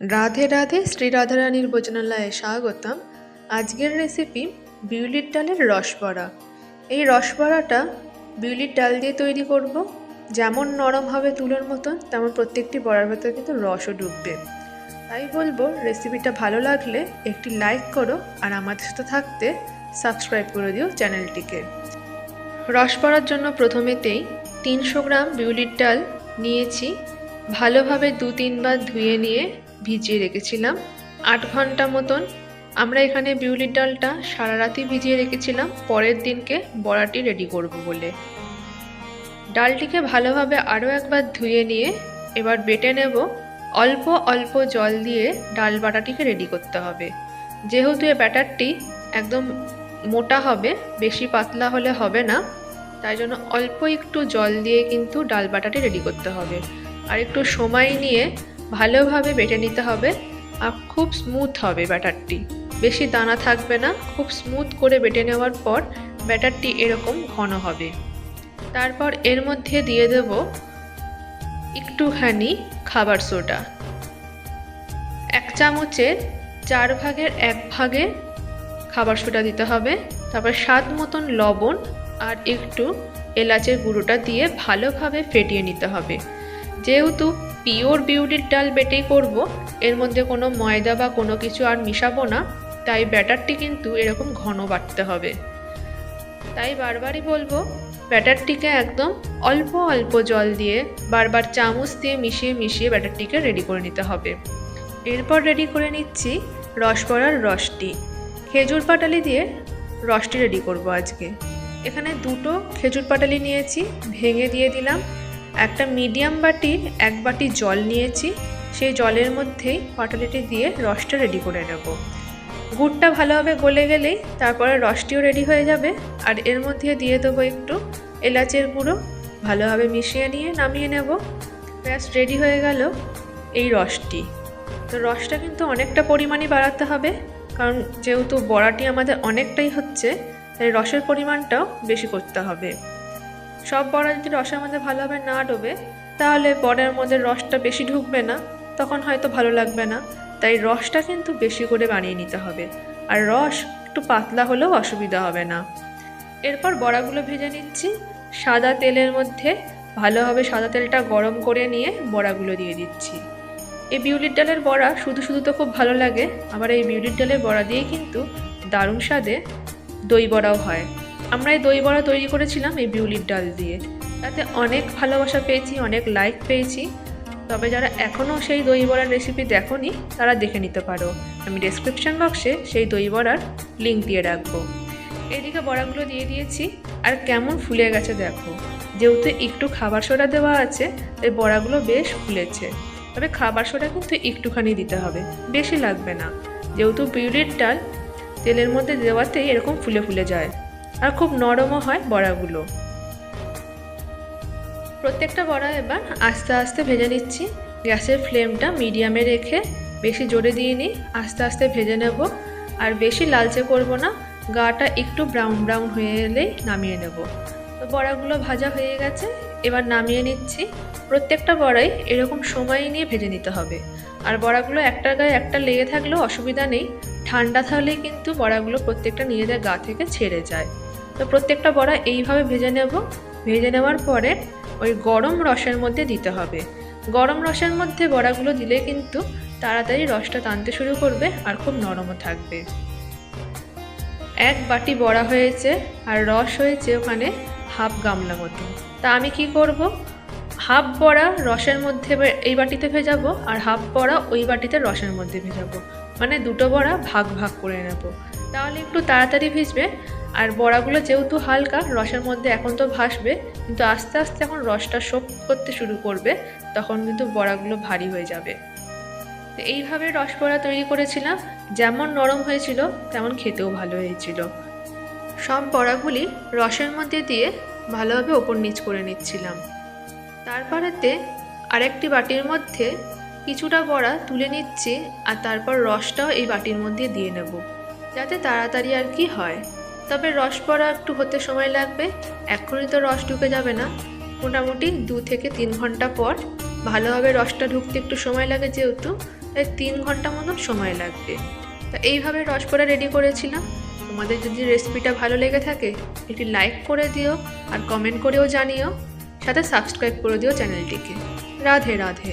রাধে রাধে শ্রী রাধারানীর ভোজনালয়ে স্বাগতম। আজকের রেসিপি বিউলির ডালের রসবড়া এই রসবড়াটা বিউলির ডাল দিয়ে তৈরি করব। যেমন নরম হবে তুলোর মতন, তেমন প্রত্যেকটি বড়ার ভেতরে কিন্তু রসও ডুববে। তাই বলব রেসিপিটা ভালো লাগলে একটি লাইক করো আর আমাদের সাথে থাকতে সাবস্ক্রাইব করে দিও চ্যানেলটিকে রস পড়ার জন্য প্রথমেতেই তিনশো গ্রাম বিউলির ডাল নিয়েছি। ভালোভাবে দু তিনবার ধুয়ে নিয়ে ভিজিয়ে রেখেছিলাম। আট ঘণ্টা মতন আমরা এখানে বিউলির ডালটা সারা রাতি ভিজিয়ে রেখেছিলাম। পরের দিনকে বড়াটি রেডি করব বলে। ডালটিকে ভালোভাবে আরও একবার ধুয়ে নিয়ে এবার বেটে নেব। অল্প অল্প জল দিয়ে ডাল বাটাটিকে রেডি করতে হবে। যেহেতু এ ব্যাটারটি একদম মোটা হবে, বেশি পাতলা হলে হবে না, তাই জন্য অল্প একটু জল দিয়ে কিন্তু ডাল বাটাটি রেডি করতে হবে। আর একটু সময় নিয়ে ভালোভাবে বেটে নিতে হবে আর খুব স্মুথ হবে ব্যাটারটি। বেশি দানা থাকবে না, খুব স্মুথ করে বেটে নেওয়ার পর ব্যাটারটি এরকম ঘন হবে। তারপর এর মধ্যে দিয়ে দেব একটুখানি খাবার সোডা। এক চামচের চার ভাগের এক ভাগে খাবার সোডা দিতে হবে, তারপর স্বাদ মতন লবণ আর একটু এলাচের গুঁড়োটা দিয়ে ভালোভাবে ফেটিয়ে নিতে হবে। যেহেতু পিওর বিউটির ডাল বেটেই করব। এর মধ্যে কোনো ময়দা বা কোনো কিছু আর মিশাবো না। তাই ব্যাটারটি কিন্তু এরকম ঘন বাটতে হবে। তাই বারবারই বলব, ব্যাটারটিকে একদম অল্প অল্প জল দিয়ে বারবার চামচ দিয়ে মিশিয়ে মিশিয়ে ব্যাটারটিকে রেডি করে নিতে হবে। এরপর রেডি করে নিচ্ছি রসবড়ার রসটি। খেজুর পাটালি দিয়ে রসটি রেডি করব আজকে। এখানে দুটো খেজুর পাটালি নিয়েছি, ভেঙে দিয়ে দিলাম। একটা মিডিয়াম বাটির এক বাটি জল নিয়েছি। সেই জলের মধ্যেই পাটালিটি দিয়ে রসটা রেডি করে নেব। গুড়টা ভালোভাবে গলে গেলেই তারপরে রসটিও রেডি হয়ে যাবে। আর এর মধ্যে দিয়ে দেবো একটু এলাচের গুঁড়ো। ভালোভাবে মিশিয়ে নিয়ে নামিয়ে নেব। ব্যাস রেডি হয়ে গেল এই রসটি। তো রসটা কিন্তু অনেকটা পরিমাণই বাড়াতে হবে। কারণ যেহেতু বড়াটি আমাদের অনেকটাই হচ্ছে, তাই রসের পরিমাণটাও বেশি করতে হবে। সব বড়া যদি রসের মধ্যে ভালোভাবে না ডোবে, তাহলে বড়ার মধ্যে রসটা বেশি ঢুকবে না, তখন হয়তো ভালো লাগবে না। তাই রসটা কিন্তু বেশি করে বানিয়ে নিতে হবে। আর রস একটু পাতলা হলেও অসুবিধা হবে না। এরপর বড়াগুলো ভেজে নিচ্ছি। সাদা তেলের মধ্যে ভালোভাবে সাদা তেলটা গরম করে নিয়ে বড়াগুলো দিয়ে দিচ্ছি। এই বিউলির ডালের বড়া শুধু শুধু তো খুব ভালো লাগে, আবার এই বিউলির ডালের বড়া দিয়েই কিন্তু দারুণ স্বাদে দই বড়াও হয়। আমরা এই দই বড়া তৈরি করেছিলাম এই বিউলির ডাল দিয়ে। তাতে অনেক ভালোবাসা পেয়েছি, অনেক লাইক পেয়েছি। তবে যারা এখনও সেই দই বড়ার রেসিপি দেখোনি, তারা দেখে নিতে পারো। আমি ডেসক্রিপশন বক্সে সেই দই বড়ার লিঙ্ক দিয়ে রাখব। এদিকে বড়াগুলো দিয়ে দিয়েছি। আর কেমন ফুলে গেছে দেখো। যেহেতু একটু খাবার সোডা দেওয়া আছে, তাই বড়াগুলো বেশ ফুলেছে। তবে খাবার সোডা কিন্তু একটুখানি দিতে হবে, বেশি লাগবে না। যেহেতু বিউলির ডাল তেলের মধ্যে দেওয়াতেই এরকম ফুলে ফুলে যায়। আর খুব নরমও হয় বড়াগুলো। প্রত্যেকটা বড়া এবার আস্তে আস্তে ভেজে নিচ্ছি। গ্যাসের ফ্লেমটা মিডিয়ামে রেখে বেশি জোরে দিয়ে নিই, আস্তে আস্তে ভেজে নেব। আর বেশি লালচে করব না, গাটা একটু ব্রাউন ব্রাউন হয়ে এলেই নামিয়ে নেব। তো বড়াগুলো ভাজা হয়ে গেছে, এবার নামিয়ে নিচ্ছি। প্রত্যেকটা বড়াই এরকম সময় নিয়ে ভেজে নিতে হবে। আর বড়াগুলো একটার গায়ে একটা লেগে থাকলেও অসুবিধা নেই। ঠান্ডা থাকলেই কিন্তু বড়াগুলো প্রত্যেকটা নিজেদের গা থেকে ছেড়ে যায়। তো প্রত্যেকটা বড়া এইভাবে ভেজে নেব। ভেজে নেওয়ার পরে ওই গরম রসের মধ্যে দিতে হবে। গরম রসের মধ্যে বড়াগুলো দিলে কিন্তু তাড়াতাড়ি রসটা টানতে শুরু করবে আর খুব নরমও থাকবে। এক বাটি বড়া হয়েছে আর রস হয়েছে ওখানে হাফ গামলা মতো। তা আমি কি করব? হাফ বড়া রসের মধ্যে এই বাটিতে ভেজাবো আর হাফ বড়া ওই বাটিতে রসের মধ্যে ভেজাবো। মানে দুটো বড়া ভাগ ভাগ করে নেব। তাহলে একটু তাড়াতাড়ি ভিজবে। আর বড়াগুলো যেহেতু হালকা, রসের মধ্যে এখন তো ভাসবে, কিন্তু আস্তে আস্তে যখন রসটা শোক করতে শুরু করবে, তখন কিন্তু বড়াগুলো ভারী হয়ে যাবে। এইভাবে রস বড়া তৈরি করেছিলাম, যেমন নরম হয়েছিল, তেমন খেতেও ভালো হয়েছিল। সব বড়াগুলি রসের মধ্যে দিয়ে ভালোভাবে ওপর নিচ করে নিচ্ছিলাম। তারপরেতে আরেকটি বাটির মধ্যে কিছুটা বড়া তুলে নিচ্ছি, আর তারপর রসটাও এই বাটির মধ্যে দিয়ে নেব, যাতে তাড়াতাড়ি আর কি হয়। তবে রস পড়া একটু হতে সময় লাগবে। এখনই তো রস ঢুকে যাবে না। মোটামুটি দু থেকে তিন ঘণ্টা পর ভালোভাবে রসটা ঢুকতে একটু সময় লাগে যেহেতু, তাই তিন ঘণ্টা মতন সময় লাগবে। তা এইভাবে রস পড়া রেডি করেছিলাম। তোমাদের যদি রেসিপিটা ভালো লেগে থাকে, একটি লাইক করে দিও আর কমেন্ট করেও জানিও। সাথে সাবস্ক্রাইব করে দিও চ্যানেলটিকে রাধে রাধে।